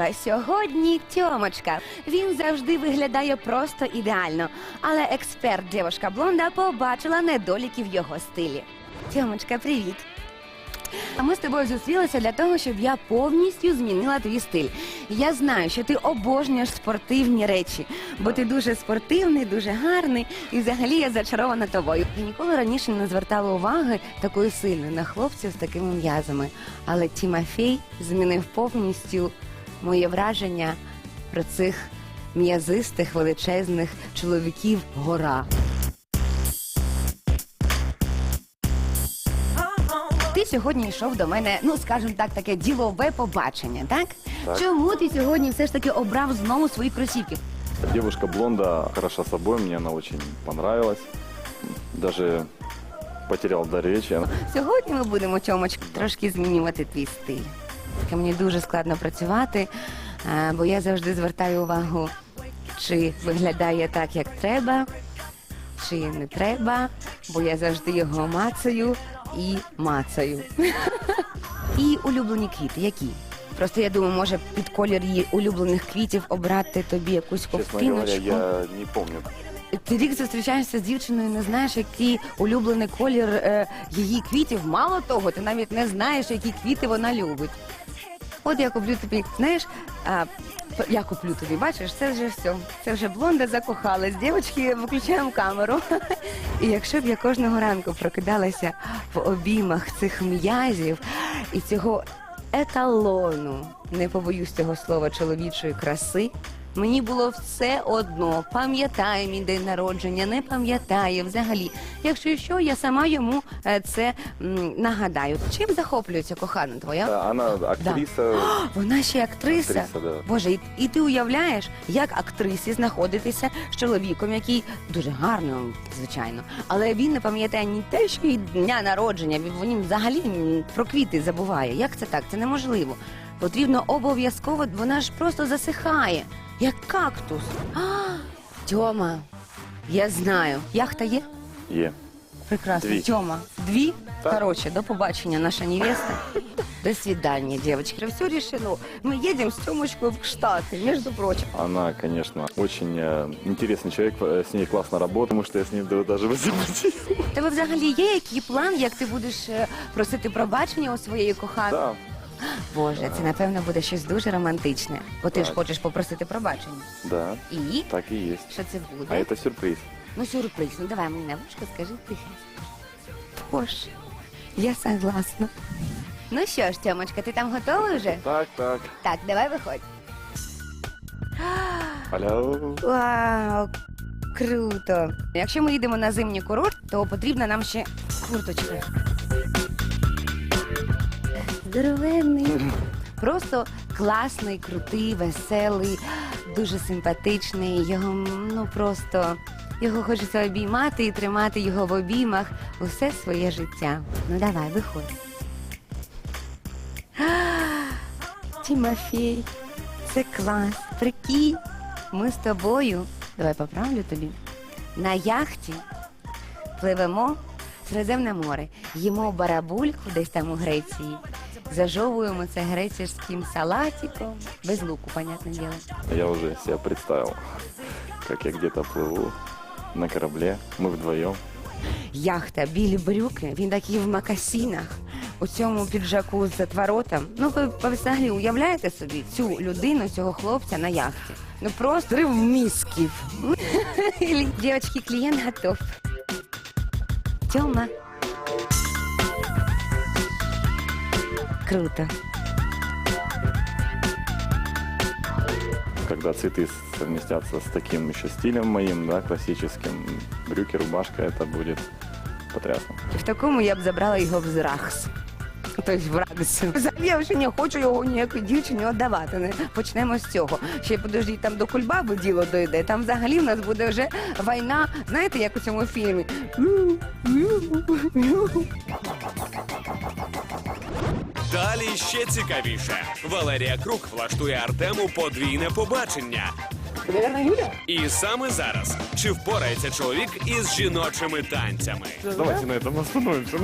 Дива сьогодні Тьомочка. Він завжди виглядає просто ідеально. Але експерт дівушка блонда побачила недоліки в його стилі. Тьомочка, привіт. А ми з тобою зустрілися для того, щоб я повністю змінила твій стиль. Я знаю, що ти обожнюєш спортивні речі, бо ти дуже спортивний, дуже гарний, і взагалі я зачарована тобою. Я ніколи раніше не звертала уваги такої сильної на хлопців з такими м'язами. Але Тімофій змінив повністю моє враження про цих м'язистих величезних чоловіків гора. Ти сьогодні йшов до мене, ну скажімо так, таке ділове побачення, так? Так. Чому ти сьогодні все ж таки обрав знову свої кросівки? Девушка блонда хороша собой, мне она очень понравилась. Даже потерял до речи. Сьогодні ми будемо Тьомочка, трошки змінювати твій стиль. Таке Мені дуже складно працювати, е, бо я завжди звертаю увагу, чи виглядає так, як треба, чи не треба, бо я завжди його мацаю і мацаю. І улюблені квіти, які? Просто я думаю, може під колір її улюблених квітів обрати тобі якусь ковтиночку. я не помню. Ти рік зустрічаєшся з дівчиною, не знаєш, який улюблений колір е, її квітів. Мало того, ти навіть не знаєш, які квіти вона любить. От я куплю тобі, знаєш, а, я куплю тобі, бачиш, це вже все. Це вже блонда закохалась. Дівчатки, виключаємо камеру. І якщо б я кожного ранку прокидалася в обіймах цих м'язів і цього еталону, не побоюсь цього слова чоловічої краси. Мені було все одно, пам'ятає мій день народження, не пам'ятає взагалі. Якщо що, я сама йому е, це м, нагадаю. Чим захоплюється кохана твоя? Да, Она актриса. Вона ще й актриса. Актриса, да. Боже, і, і ти уявляєш, як актрисі знаходитися з чоловіком, який дуже гарний, звичайно, але він не пам'ятає ні те, що й дня народження. Він- Він взагалі м, про квіти забуває. Як це так? Це неможливо. Потрібно обов'язково, вона ж просто засихає, як кактус. А, Тьома, я знаю. Яхта є? Е. Прекрасно. Дві. Тьома, дві? Так. Короче, до побачення, наша невеста. До свидания, девочки. Все решено. Мы едем с Тёмочкой в Штаты, между прочим. Она, конечно, очень э, интересный человек, э, с ней классно работать, потому что я с ней да- даже возмутил. У Тебе взагалі є який план, як ти будеш е, просити пробачення у своєї коханої? Да, Боже, це напевно буде щось дуже романтичне. Бо ти ж Так. хочеш попросити пробачення. да, І так и есть. що це буде? А это сюрприз. Ну, сюрприз. Ну давай мені на вушко, скажи тихенько. Боже, я согласна. Ну що ж, Тьомочка, ти там готовий вже? Так, так. Так, давай виходь. Алло. Вау, круто. Якщо ми їдемо на зимній курорт, то потрібна нам ще курточка. Здоровенний. Просто класний, крутий, веселий, дуже симпатичний. Його ну просто його хочеться обіймати і тримати його в обіймах усе своє життя. Ну давай, виходь. Тимофій, це клас. Прикинь, ми з тобою, давай поправлю тобі, на яхті пливемо в Середземне море, їмо барабульку десь там у Греції, зажовуємо це грецьким салатиком, без луку, понятне діло. Я уже себя представил, как я где-то плыву на корабле, мы вдвоем. Яхта, білі брюки, він такий в макасінах, у цьому піджаку з отворотом. Ну, ви, взагалі уявляєте собі цю людину, цього хлопця на яхті? Ну просто рив мізків. Девочки, клієнт готов. Тьома. Круто. Когда цветы совместятся с таким еще стилем моим, да, классическим, брюки, рубашка, это будет потрясно. В такому я б забрала його в ЗРАХС. Тобто в РАГС. Взагалі я вже не хочу його ніякій дівчині віддавати. Не? Почнемо з цього. Ще подождіть, там до кульбаби діло дойде. Там взагалі в нас буде вже війна, знаєте, як у цьому фільмі. Далі ще цікавіше. Валерія Крук влаштує Артему подвійне побачення. І саме зараз чи впорається чоловік із жіночими танцями? Давайте на этом остановимся.